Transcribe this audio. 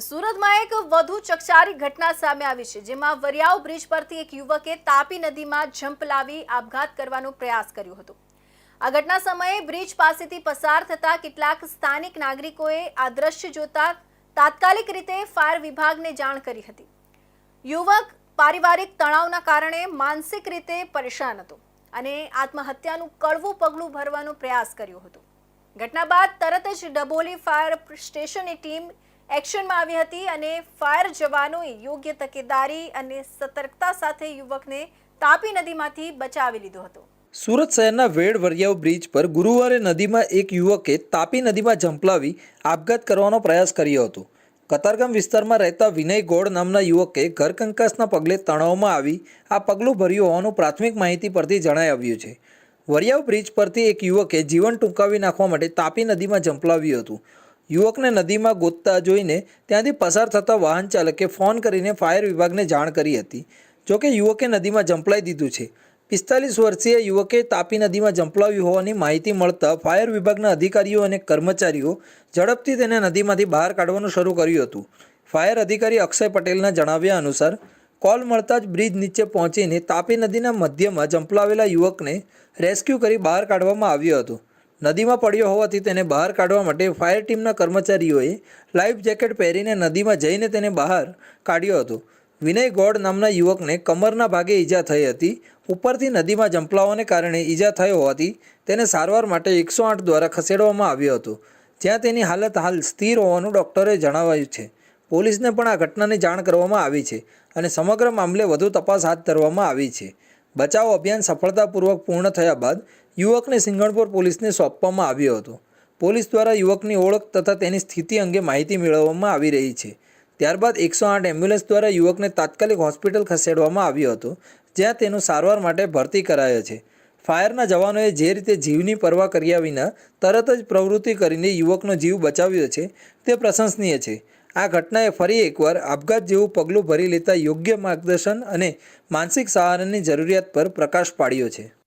સુરતમાં એક વધુ ચકચારી ઘટના સામે આવી છે, જેમાં વરિયાવ બ્રિજ પરથી એક યુવકે તાપી નદીમાં જંપ લાવી આપઘાત કરવાનો પ્રયાસ કર્યો હતો. આ ઘટના સમયે બ્રિજ પાસેથી પસાર થતા કેટલાક સ્થાનિક નાગરિકોએ આ દ્રશ્ય જોતા તાત્કાલિક રીતે ફાયર વિભાગને જાણ કરી હતી. યુવક પારિવારિક તણાવના કારણે માનસિક રીતે પરેશાન હતો અને આત્મહત્યાનું કડવું પગલું ભરવાનો પ્રયાસ કર્યો હતો. ઘટના બાદ તરત જ ડબોલી ફાયર સ્ટેશનની ટીમ એક્શનમાં આવી હતી અને ફાયર જવાનોએ યોગ્ય તકેદારી અને સતર્કતા સાથે યુવકને તાપી નદીમાંથી બચાવી લીધો હતો. સુરત શહેરના વેડ વરિયાવ બ્રિજ પર ગુરુવારે નદીમાં એક યુવકે તાપી નદીમાં ઝંપલાવી આપઘાત કરવાનો પ્રયાસ કર્યો હતો. કતારગામ વિસ્તારમાં રહેતા વિનય ગોળ નામના યુવકે ઘર કંકાસના પગલે તણાવમાં આવી આ પગલું ભર્યું હોવાનું પ્રાથમિક માહિતી પરથી જણાઈ આવ્યું છે. વરિયાવ બ્રિજ પરથી એક યુવકે જીવન ટૂંકાવી નાખવા માટે તાપી નદીમાં ઝંપલાવ્યું હતું. યુવકને નદીમાં ગોતતા જોઈને ત્યાંથી પસાર થતા વાહન ચાલકે ફોન કરીને ફાયર વિભાગને જાણ કરી હતી. જોકે યુવકે નદીમાં ઝંપલાઈ દીધું છે. પિસ્તાલીસ વર્ષીય યુવકે તાપી નદીમાં ઝંપલાવ્યું હોવાની માહિતી મળતા ફાયર વિભાગના અધિકારીઓ અને કર્મચારીઓ ઝડપથી તેને નદીમાંથી બહાર કાઢવાનું શરૂ કર્યું હતું. ફાયર અધિકારી અક્ષય પટેલના જણાવ્યા અનુસાર, કોલ મળતા જ બ્રિજ નીચે પહોંચીને તાપી નદીના મધ્યમાં ઝંપલાવેલા યુવકને રેસ્ક્યુ કરી બહાર કાઢવામાં આવ્યો હતો. નદીમાં પડ્યો હોવાથી તેને બહાર કાઢવા માટે ફાયર ટીમના કર્મચારીઓએ લાઈફ જેકેટ પહેરીને નદીમાં જઈને તેને બહાર કાઢ્યો હતો. વિનય ગોડ નામના યુવકને કમરના ભાગે ઈજા થઈ હતી. ઉપરથી નદીમાં જંપલાવાને કારણે ઈજા થઈ હોવાથી તેને સારવાર માટે એકસો આઠ દ્વારા ખસેડવામાં આવ્યો હતો. જ્યાં તેની હાલત હાલ સ્થિર હોવાનું ડૉક્ટરે જણાવ્યું છે. પોલીસને પણ આ ઘટનાની જાણ કરવામાં આવી છે અને સમગ્ર મામલે વધુ તપાસ હાથ ધરવામાં આવી છે. બચાવ અભિયાન સફળતાપૂર્વક પૂર્ણ થયા બાદ યુવકને સિંગણપુર પોલીસને સોંપવામાં આવ્યો હતો. પોલીસ દ્વારા યુવકની ઓળખ તથા તેની સ્થિતિ અંગે માહિતી મેળવવામાં આવી રહી છે. ત્યારબાદ એકસો આઠ એમ્બ્યુલન્સ દ્વારા યુવકને તાત્કાલિક હોસ્પિટલ ખસેડવામાં આવ્યો હતો, જ્યાં તેનું સારવાર માટે ભરતી કરાયો છે. ફાયરના જવાનોએ જે રીતે જીવની પરવા કર્યા વિના તરત જ પ્રવૃત્તિ કરીને યુવકનો જીવ બચાવ્યો છે, તે પ્રશંસનીય છે. આ ઘટનાએ ફરી એકવાર આપઘાત જેવું પગલું ભરી લેતા યોગ્ય માર્ગદર્શન અને માનસિક સહારાની જરૂરિયાત પર પ્રકાશ પાડ્યો છે.